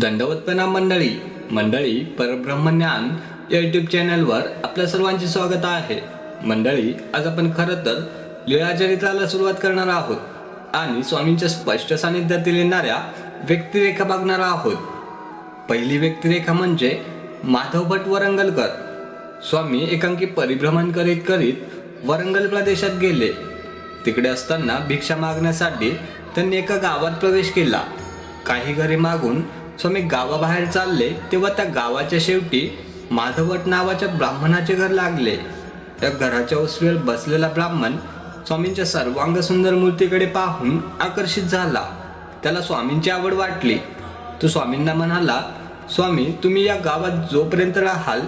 दंडवतपणा मंडळी मंडळी परब्रह्मज्ञान या युट्यूब चॅनलवर आपल्या सर्वांचे स्वागत आहे. मंडळी आज आपण खरं तर लीळाचरित्राला सुरुवात करणार आहोत आणि स्वामींच्या स्पष्ट सानिध्यातील येणाऱ्या व्यक्तिरेखा बघणार आहोत. पहिली व्यक्तिरेखा म्हणजे माधव भट वरंगलकर. स्वामी एकांकी परिभ्रमण करीत करीत वरंगल प्रदेशात गेले. तिकडे असताना भिक्षा मागण्यासाठी त्यांनी एका गावात प्रवेश केला. काही घरे मागून स्वामी गावाबाहेर चालले तेव्हा त्या गावाच्या शेवटी माधवट नावाच्या ब्राह्मणाचे घर लागले. त्या घराच्या ओसरीवर बसलेला ब्राह्मण स्वामींच्या सर्वांग सुंदर मूर्तीकडे पाहून आकर्षित झाला. त्याला स्वामींची आवड वाटली. तो स्वामींना म्हणाला स्वामी तुम्ही या गावात जोपर्यंत राहाल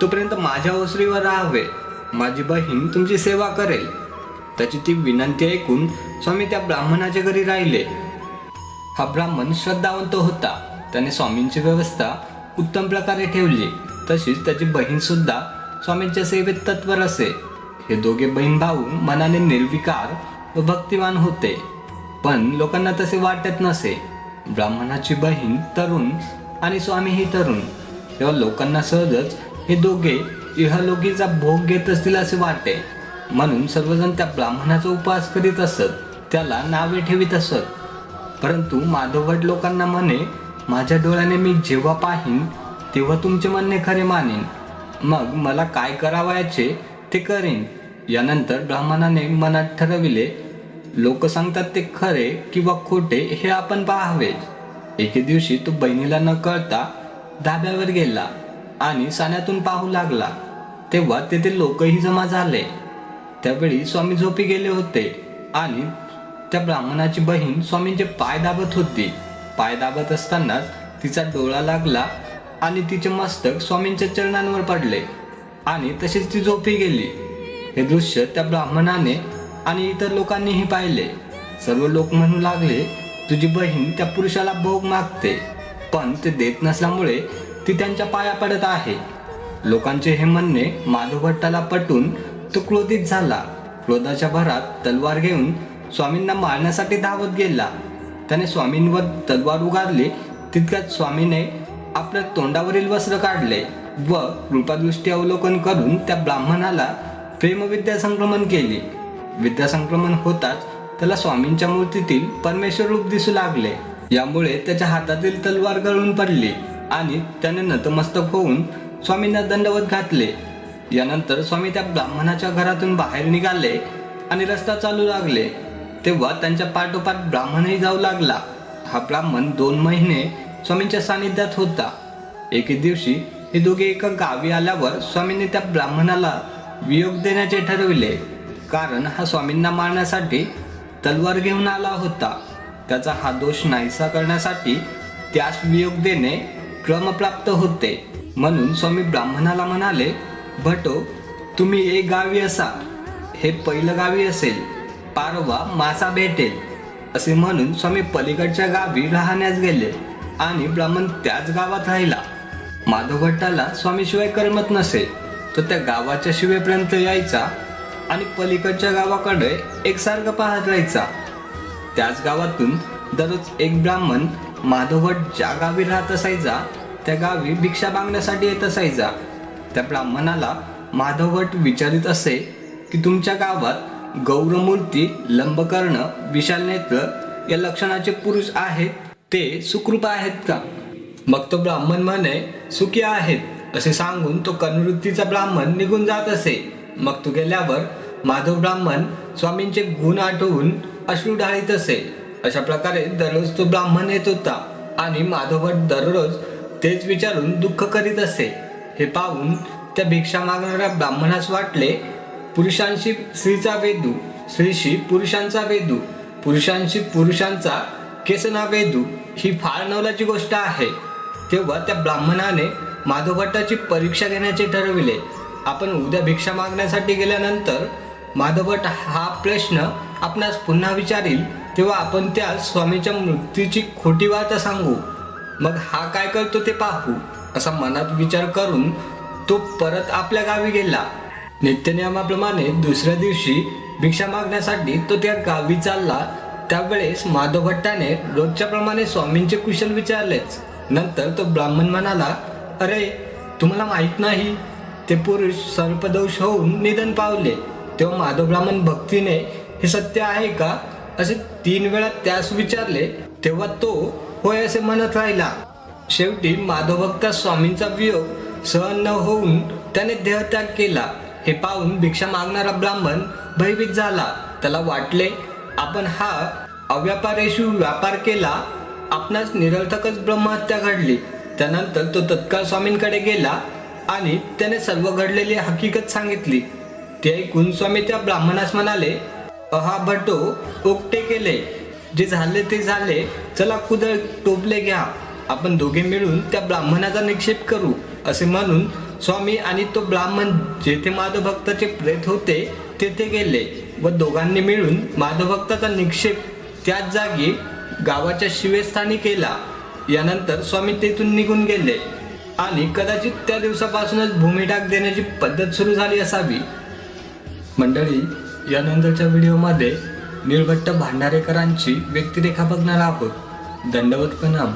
तोपर्यंत माझ्या ओसरीवर राहावे. माझी बहीण तुमची सेवा करेल. त्याची ती विनंती ऐकून स्वामी त्या ब्राह्मणाच्या घरी राहिले. हा ब्राह्मण श्रद्धावंत होता. त्याने स्वामींची व्यवस्था उत्तम प्रकारे ठेवली. तशीच त्याची बहीण सुद्धा स्वामींच्या सेवेत तत्पर असे. हे दोघे बहीण भाऊ मनाने निर्विकार व भक्तिवान होते. पण लोकांना तसे वाटत नसे. ब्राह्मणाची बहीण तरुण आणि स्वामीही तरुण. तेव्हा लोकांना सहजच हे दोघे इहलोकीचा भोग घेत असतील असे वाटे. म्हणून सर्वजण त्या ब्राह्मणाचा उपवास करीत असत. त्याला नावे ठेवीत असत. परंतु माधवट लोकांना म्हणे माझ्या डोळ्याने मी जेव्हा पाहीन तेव्हा तुमचे म्हणणे खरे मानेन. मग मला काय करावयाचे ते करेन. यानंतर ब्राह्मणाने मनात ठरविले लोक सांगतात ते खरे किंवा खोटे हे आपण पाहावे. एके दिवशी तो बहिणीला न कळता धाब्यावर गेला आणि साण्यातून पाहू लागला. तेव्हा तेथे लोकही जमा झाले. त्यावेळी स्वामी झोपी गेले होते आणि त्या ब्राह्मणाची बहीण स्वामींचे पाय दाबत होती. पाय दाबत असतानाच तिचा डोळा लागला आणि तिचे मस्तक स्वामींच्या चरणांवर पडले. आणि तशीच ती झोपी गेली. हे दृश्य त्या ब्राह्मणाने आणि इतर लोकांनीही पाहिले. सर्व लोक म्हणू लागले तुझी बहीण त्या पुरुषाला भोग मागते पण ते देत नसल्यामुळे ती त्यांच्या पाया पडत आहे. लोकांचे हे म्हणणे माधवभट्टाला पटून तो क्रोधित झाला. क्रोधाच्या भरात तलवार घेऊन स्वामींना मारण्यासाठी धावत गेला. त्याने स्वामींवर तलवार उगारली तितक्यात स्वामीने आपल्या तोंडावरील वस्त्र काढले व कृपादृष्टी अवलोकन करून त्या ब्राह्मणाला प्रेमविद्या संक्रमण केली. विद्या संक्रमण होताच त्याला स्वामींच्या मूर्तीतील परमेश्वर रूप दिसू लागले. यामुळे त्याच्या हातातील तलवार गळून पडली आणि त्याने नतमस्तक होऊन स्वामींना दंडवत घातले. यानंतर स्वामी त्या ब्राह्मणाच्या घरातून बाहेर निघाले आणि रस्ता चालू लागले. तेव्हा त्यांच्या पाठोपाठ ब्राह्मणही जाऊ लागला. हा ब्राह्मण दोन महिने स्वामींच्या सानिध्यात होता. एके दिवशी हे दोघे एका गावी आल्यावर स्वामींनी त्या ब्राह्मणाला वियोग देण्याचे ठरविले. कारण हा स्वामींना मारण्यासाठी तलवार घेऊन आला होता. त्याचा हा दोष नाहीसा करण्यासाठी त्यास वियोग देणे क्रमप्राप्त होते. म्हणून स्वामी ब्राह्मणाला म्हणाले भटो तुम्ही एक गावी असा. हे पहिलं गावी असेल. पारवा मासा भेटेल असे म्हणून स्वामी पलीकडच्या गावी राहण्यास गेले आणि ब्राह्मण त्याच गावात राहिला. माधवभट्टाला स्वामीशिवाय करमत नसे तो त्या गावाच्या शिवेपर्यंत यायचा आणि पलीकडच्या गावाकडे एकसारखं पाहत राहायचा. त्याच गावातून दररोज एक ब्राह्मण माधवभट ज्या गावी राहत असायचा त्या गावी भिक्षा मागण्यासाठी येत असायचा. त्या ब्राह्मणाला माधवभट विचारित असे की तुमच्या गावात गौरमूर्ती लंबकर्ण विशाल नेत्र या लक्षणाचे पुरुष आहेत. ते सुकृप आहेत का? मग तो ब्राह्मण म्हणे सुखी आहेत. असे सांगून तो कनवृत्तीचा ब्राह्मण निघून जात असे. मग तो गेल्यावर माधव ब्राह्मण स्वामींचे गुण आठवून अश्रू ढाळीत असे. अशा प्रकारे दररोज तो ब्राह्मण येत होता आणि माधवभट दररोज तेच विचारून दुःख करीत असे. हे पाहून त्या भिक्षा मागणाऱ्या ब्राह्मणास वाटले पुरुषांशी स्त्रीचा वेदू स्त्रीशी पुरुषांचा वेदू पुरुषांशी पुरुषांचा केसना वेदू ही फार नवलाची गोष्ट आहे. तेव्हा त्या ब्राह्मणाने माधवभट्टाची परीक्षा घेण्याचे ठरविले. आपण उद्या भिक्षा मागण्यासाठी गेल्यानंतर माधवभट हा प्रश्न आपणास पुन्हा विचारील तेव्हा आपण त्या स्वामीच्या मृत्यूची खोटी वार्ता सांगू. मग हा काय करतो ते पाहू असा मनात विचार करून तो परत आपल्या गावी गेला. नित्यनियमाप्रमाणे दुसऱ्या दिवशी भिक्षा मागण्यासाठी तो त्या गावी चालला. त्यावेळेस माधव भट्टाने रोजच्या प्रमाणे स्वामींचे कुशल विचारलेच. नंतर तो ब्राह्मण म्हणाला अरे तुम्हाला माहीत नाही ते पुरुष सर्पदोष होऊन निधन पावले. तेव्हा माधव ब्राह्मण भक्तीने हे सत्य आहे का? असे तीन वेळा त्यास विचारले. तेव्हा तो होय असे म्हणत राहिला. शेवटी माधवभक्त स्वामींचा वियोग सहन न होऊन त्याने देहत्याग केला. हे पाहून भिक्षा मागणारा ब्राह्मण भयभीत झाला. त्याला वाटले आपण हा अव्यापारेषु व्यापार केला. आपणास निरर्थकच ब्रह्महत्या घडली. त्यानंतर तो तत्काळ स्वामींकडे गेला आणि त्याने सर्व घडलेली हकीकत सांगितली. ते ऐकून स्वामी त्या ब्राह्मणास म्हणाले अहा भटो ओकटे केले. जे झाले ते झाले. चला कुदळ टोपले घ्या. आपण दोघे मिळून त्या ब्राह्मणाचा निक्षेप करू असे म्हणून स्वामी आणि तो ब्राह्मण जेथे माधव भक्ताचे प्रेत होते तेथे गेले व दोघांनी मिळून माधव भक्ताचा निक्षेप त्याच जागी गावाच्या शिवेस्थानी केला. यानंतर स्वामी तेथून निघून गेले आणि कदाचित त्या दिवसापासूनच भूमिटाक देण्याची पद्धत सुरू झाली असावी. मंडळी यानंतरच्या व्हिडिओमध्ये निर्भट्ट भांडारेकरांची व्यक्तिरेखा बघणार आहोत. दंडवत प्रणाम.